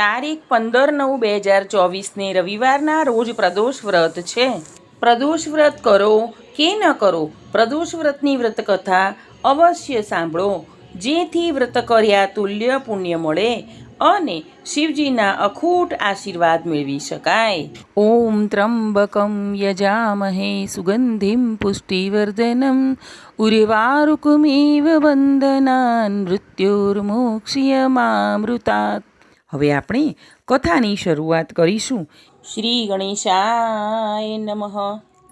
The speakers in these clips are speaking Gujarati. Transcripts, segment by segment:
તારીખ પંદર નવ બે હજાર ચોવીસને રવિવારના રોજ પ્રદોષ વ્રત છે. પ્રદોષ વ્રત કરો કે ન કરો, પ્રદોષ વ્રતની વ્રતકથા અવશ્ય સાંભળો. જેથી વ્રત કર્યા તુલ્ય પુણ્ય મળે અને શિવજીના અખૂટ આશીર્વાદ મેળવી શકાય. ઓમ ત્રંબકમ યજામહે સુગંધિમ પુષ્ટિવર્ધનમ ઉર્વારુકમિવ વંદનાન મૃત્યુર્મોક્ષ્યમામૃતાત હવે આપણે કથાની શરૂઆત કરીશું. શ્રી ગણેશાય નમઃ.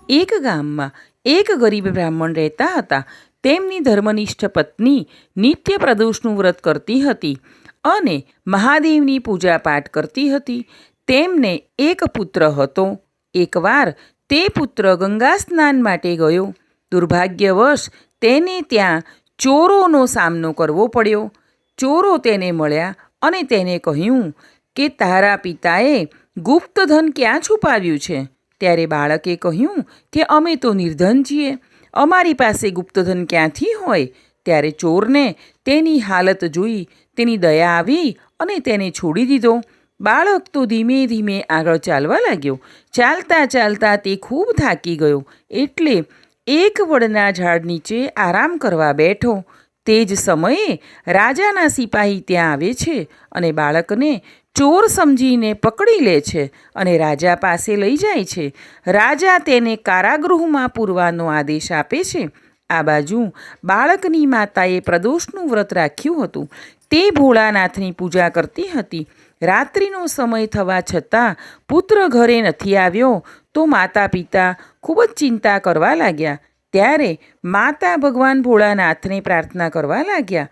એક ગામમાં એક ગરીબ બ્રાહ્મણ રહેતા હતા. તેમની ધર્મનિષ્ઠ પત્ની નિત્ય પ્રદોષનું વ્રત કરતી હતી અને મહાદેવની પૂજા પાઠ કરતી હતી. તેમને એક પુત્ર હતો. એકવાર તે પુત્ર ગંગા સ્નાન માટે ગયો. દુર્ભાગ્યવશ તેને ત્યાં ચોરોનો સામનો કરવો પડ્યો. ચોરો તેને મળ્યા અને તેને કહ્યું કે તારા પિતાએ ગુપ્તધન ક્યાં છુપાવ્યું છે? ત્યારે બાળકે કહ્યું કે અમે તો નિર્ધન છીએ. અમારી પાસે ગુપ્તધન ક્યાંથી હોય? ત્યારે ચોરને તેની હાલત જોઈ, તેની દયા આવી અને તેને છોડી દીધો. બાળક તો ધીમે ધીમે આગળ ચાલવા લાગ્યો. ચાલતા ચાલતા તે ખૂબ થાકી ગયો. એટલે એક વડના ઝાડ નીચે આરામ કરવા બેઠો. તે જ સમયે રાજાના સિપાહી ત્યાં આવે છે અને બાળકને ચોર સમજીને પકડી લે છે અને રાજા પાસે લઈ જાય છે. રાજા તેને કારાગૃહમાં પૂરવાનો આદેશ આપે છે. આ બાજુ બાળકની માતાએ પ્રદોષનું વ્રત રાખ્યું હતું. તે ભોળાનાથની પૂજા કરતી હતી. રાત્રિનો સમય થવા છતાં પુત્ર ઘરે નથી આવ્યો તો માતા પિતા ખૂબ જ ચિંતા કરવા લાગ્યા. ત્યારે માતા ભગવાન ભોળાનાથને પ્રાર્થના કરવા લાગ્યા,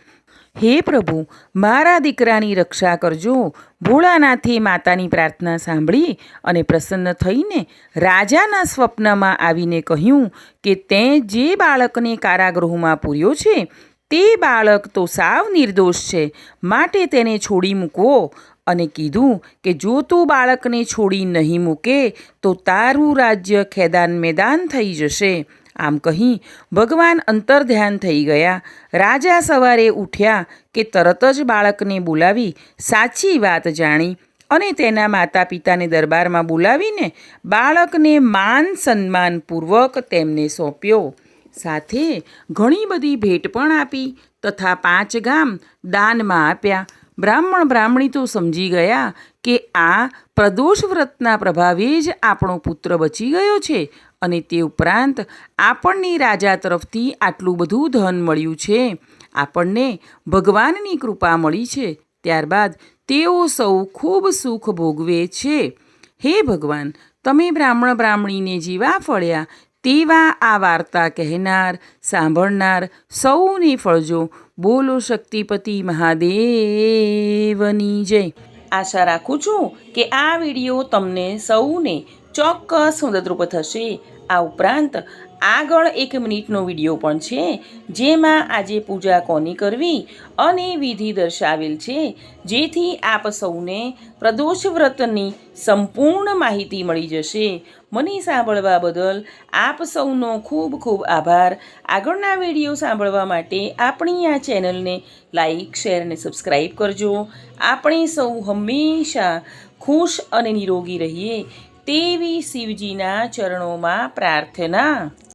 હે પ્રભુ, મારા દીકરાની રક્ષા કરજો. ભોળાનાથે માતાની પ્રાર્થના સાંભળી અને પ્રસન્ન થઈને રાજાના સ્વપ્નમાં આવીને કહ્યું કે, તે જે બાળકને કારાગૃહમાં પૂર્યો છે, તે બાળક તો સાવ નિર્દોષ છે, માટે તેને છોડી મૂકવો. અને કીધું કે, જો તું બાળકને છોડી નહીં મૂકે, તો તારું રાજ્ય ખેદાન મેદાન થઈ જશે. આમ કહી ભગવાન અંતર ધ્યાન થઈ ગયા. રાજા સવારે ઉઠ્યા કે તરત જ બાળકને બોલાવી, સાચી વાત જાણી અને તેના માતા પિતાને દરબારમાં બોલાવીને બાળકને માન સન્માનપૂર્વક તેમને સોંપ્યો. સાથે ઘણી બધી ભેટ પણ આપી તથા પાંચ ગામ દાનમાં આપ્યા. બ્રાહ્મણ બ્રાહ્મણી તો સમજી ગયા કે આ પ્રદોષ વ્રતના પ્રભાવે જ આપણો પુત્ર બચી ગયો છે. અને તે ઉપરાંત આપણને રાજા તરફથી આટલું બધું ધન મળ્યું છે. આપણને ભગવાનની કૃપા મળી છે. ત્યારબાદ તેઓ સૌ ખૂબ સુખ ભોગવે છે. હે ભગવાન, તમે બ્રાહ્મણ બ્રાહ્મણીને જેવા ફળ્યા તેવા આ વાર્તા કહેનાર, સાંભળનાર સૌને ફળજો. બોલો શક્તિપતિ મહાદેવની જય. આશા રાખું છું કે આ વીડિયો તમને સૌને ચોક્કસ મદદરૂપ થશે. આ ઉપરાંત આગળ એક મિનિટનો વીડિયો પણ છે, જેમાં આજે પૂજા કોની કરવી અને વિધિ દર્શાવેલ છે, જેથી આપ સૌને પ્રદોષ વ્રતની સંપૂર્ણ માહિતી મળી જશે. મને સાંભળવા બદલ આપ સૌનો ખૂબ ખૂબ આભાર. આગળના વીડિયો સાંભળવા માટે આપણી આ ચેનલને લાઈક, શેર અને સબસ્ક્રાઈબ કરજો. આપણે સૌ હંમેશા ખુશ અને નિરોગી રહીએ. તેવી શિવજીના ચરણોમાં પ્રાર્થના.